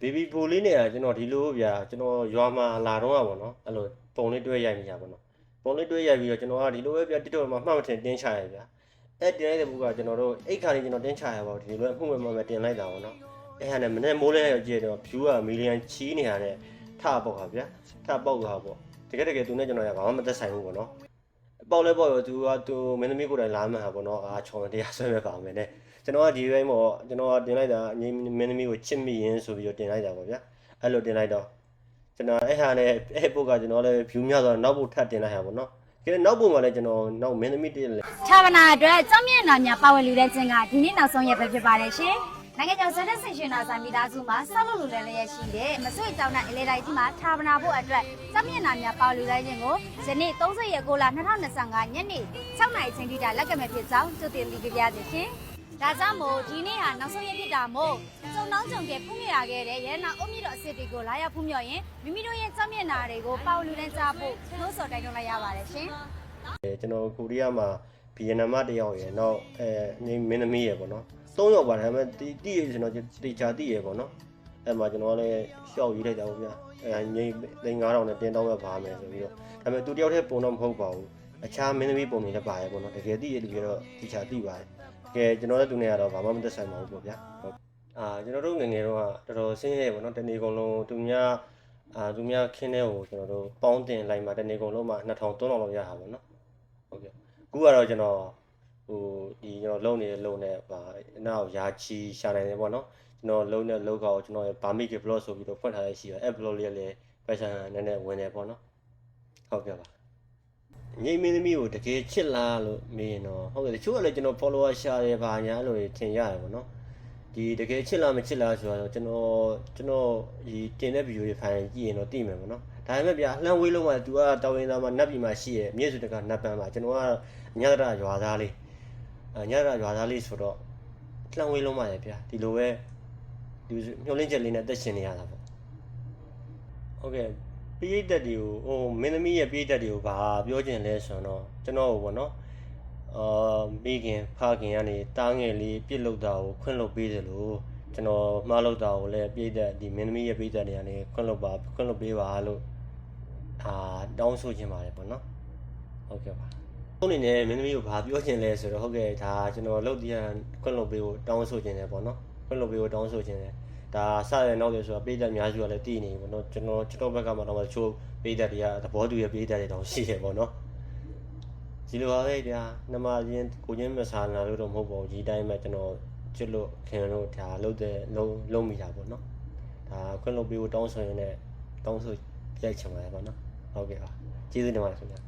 ဘေဘီဘိုလေးနဲ့ကကျွန်တော်ဒီလိုဗျာကျွန်တော်ရွာမှာလာတော့อ่ะဗောနော်အဲ့လိုပုံလေးတွဲရိုက်မိတာဗောနော်ပုံလေးတွဲရိုက်ပြီးတော့ကျွန်တော်ကဒီလိုပဲဗျာ TikTok မှာမှတ်မထင်တင်းချရဗျာအဲ့တင်လိုက်တဲ့ဘုကကျွန်တော်တို့အိတ်ခါလေးကျွန်တော်တင်းချရပါဘူးဒီလိုအမှုမဲ့မမဲ့တင်လိုက်တာဗောနော်အဲ့ဟာနဲ့မနေ့မိုးလဲရောက်ကြည့်တော့ view ကမီလီယံချီးနေရတဲ့ထပေါက်ပါဗျာထပေါက်သွားပေါ့တကယ်တကယ်သူနဲ့ကျွန်တော်ရဘာမှမသက်ဆိုင်ဘူးဗောနော် ပေါက်လဲပေါက်ရောသူကသူမင်းသမီးကိုယ်တိုင်လာမှန်ဟာဗောနော်အာချောင်းတရားဆွဲမဲ့ပါမယ်နဲ့ကျွန်တော်ကဒီဘက်မှာကျွန်တော်ကတင်လိုက်တာအငိမ့်မင်းသမီးကိုချစ်မိရင်ဆိုပြီးတော့တင်လိုက်တာပေါ့ဗျာအဲ့လိုတင်လိုက်တော့ကျွန်တော်အဲ့ဟာနဲ့အဲ့ပုတ်ကကျွန်တော်လည်း view များဆိုတော့နောက်ပုတ်ထပ်တင်လိုက်ရပါတော့ကဲနောက်ပုတ်မှာလည်းကျွန်တော်နောက်မင်းသမီးတင်လေခြာပနာအတွက်ကြောင့်မျက်နှာများပါဝင်လူတဲ့ခြင်းကဒီနေ့နောက်ဆုံးရက်ပဲဖြစ်ပါတယ်ရှင်။ နိုင်ငံကျော်ဇက်သက်ဆင်ရှင်နာဆိုင်မိသားစုမှာဆောက်လုပ်လူလည်းလည်းရရှိတဲ့မဆွေတောင်းတဲ့အလေတိုင်းကြီးမှာခြာပနာဖို့အတွက်ကြောင့်မျက်နှာများပါဝင်လူတဲ့ခြင်းကိုယနေ့30ရက်6လ2025ညနေ6နာရီချိန်ထိတာလက်ကမဲ့ဖြစ်ကြောင်းကြိုတင်ပြီးပြပြပါရှင်။ဒါကြောင့်မို့ဒီနေ့ဟာနောက်ဆုံးရက်ဖြစ်တာမို့စုံနှောင်းကြုံကဖူးမြရခဲ့တဲ့ရဲနာအုံမြင့်တော်အစ်စ်တွေကိုလာရောက်ဖူးမြော်ရင်မိမိတို့ရဲ့ကြောင့်မျက်နှာတွေကိုပါဝင်လူတဲ့ကြားဖို့နှိုးဆော်တိုက်တွန်းလိုက်ရပါတယ်ရှင်။ကျွန်တော်ကိုရီးယားမှာဗီယက်နမ်မတစ်ယောက်ရယ်နောက်အဲမင်းသမီးရယ်ပေါ့နော် ၃ယောက်ပါတယ်ဒါပေမဲ့တီတီရကျွန်တော်တေချာတီရယ်ပေါ့နော်အဲ့မှာကျွန်တော်ကလည်းရှောက်ရေးလိုက်တာပေါ့ဗျာအဲငိမ့်သိန်း9000နဲ့တင်တောင်းရပါမယ်ဆိုပြီးတော့ဒါပေမဲ့သူတယောက်တည်းပုံတော့မဟုတ်ပါဘူးအခြားမင်းသမီးပုံတွေလည်းပါတယ်ပေါ့နော်တကယ်တီရလူတွေတော့တေချာတီပါတယ်ကဲကျွန်တော်လည်းသူနဲ့ကတော့ဘာမှမသက်ဆိုင်ပါဘူးပေါ့ဗျာဟုတ်အာကျွန်တော်တို့ငယ်ငယ်တော့ကတော်တော်ဆင်းရဲပေါ့နော်တနေ့ကုန်လုံးသူများအာသူများခင်းတဲ့ကိုကျွန်တော်တို့ပေါင်းတင်လိုက်မှာတနေ့ကုန်လုံးမှာ2000 3000လောက်ရတာပေါ့နော်ဟုတ်ကဲ့အခုကတော့ကျွန်တော် ဟိုဒီကျွန်တော်လုံနေတဲ့လုံနဲ့ဗာနောက်ရာချီရှာနိုင်တယ်ပေါ့နော်ကျွန်တော်လုံတဲ့လုံကောကျွန်တော်ဗာမိကေဘလော့ဆိုပြီးတော့ဖွင့်ထားရရှိတယ်အဲ့ဘလော့လေးလည်းပတ်စံနည်းနည်းဝင်တယ်ပေါ့နော်ဟုတ်ကဲ့ပါငိမ့်မင်းသမီးကိုတကယ်ချစ်လားလို့မေးရင်တော့ဟုတ်ကဲ့တချို့ကလည်းကျွန်တော် follower ရှာတယ်ဗာညာလို့ထင်ရတယ်ပေါ့နော်ဒီတကယ်ချစ်လားမချစ်လားဆိုတော့ကျွန်တော်ကျွန်တော်ဒီတင်တဲ့ဗီဒီယိုတွေဖိုင်ကြည့်ရင်တော့သိမယ်ပေါ့နော်ဒါပေမဲ့ဗျာလှမ်းဝေးလုံးမှာ तू ကတောင်းရင်သားမှာနတ်ပြည်မှာရှိရဲ့မြေစုတကနတ်ပန်းမှာကျွန်တော်ကညတရရွာသားလေးအ ညတရရွာသားလေးဆိုတော့လှမ်းဝေးလုံးမှာလေဗျာဒီလိုပဲဒီမျောလင်းချက်လေးနဲ့တက်ရှင်နေရတာပေါ့ဟုတ်ကဲ့ပိဋတ်တွေကိုဟိုမင်းသမီးရဲ့ပိဋတ်တွေကိုဘာပြောချင်လဲဆိုတော့ကျွန်တော်ဟိုပေါ့နော်အာမိခင်ဖခင်ကနေတားငယ်လေးပြစ်လုတာကိုခွင့်လွှတ်ပေးတယ်လို့ကျွန်တော်မှားလို့တာကိုလည်းပိဋတ်ဒီမင်းသမီးရဲ့ပိဋတ်တွေကနေခွင့်လွှတ်ပါခွင့်လွှတ်ပေးပါလို့အာတောင်းဆိုခြင်းပါတယ်ပေါ့နော်ဟုတ်ကဲ့ပါခုအ နေနဲ့မင်းသမီးကိုဘာပြောချင်လဲဆိုတော့ဟုတ်ကဲ့ဒါကျွန်တော်လုပ်တရားခွင့်လုပ်ပေးဖို့တောင်းဆိုခြင်းတယ်ပေါ့နော်ခွင့်လုပ်ပေးဖို့တောင်းဆိုခြင်းတယ်ဒါစရတဲ့နောက်တယ်ဆိုတော့ပြည်သက်အများစုကလည်းတည်နေပြီပေါ့နော်ကျွန်တော်ကျွန်တော်ဘက်ကမှတော့တချို့ပြည်သက်တွေကသဘောတူရပြည်သက်တွေတောင်ရှိတယ်ပေါ့နော်ဒီလိုပါပဲဗျာနှမချင်းကိုချင်းမဆာနာလို့တော့မဟုတ်ပါဘူးဒီတိုင်းပဲကျွန်တော်ချစ်လို့ခင်လို့ဒါလုပ်တဲ့လုံးလုံးမိတာပေါ့နော်ဒါခွင့်လုပ်ပေးဖို့တောင်းဆိုရင်လည်းတောင်းဆိုရိုက်ချင်ပါတယ်ပေါ့နော်ဟုတ်ကဲ့ပါကျေးဇူးတင်ပါတယ်ခင်ဗျာ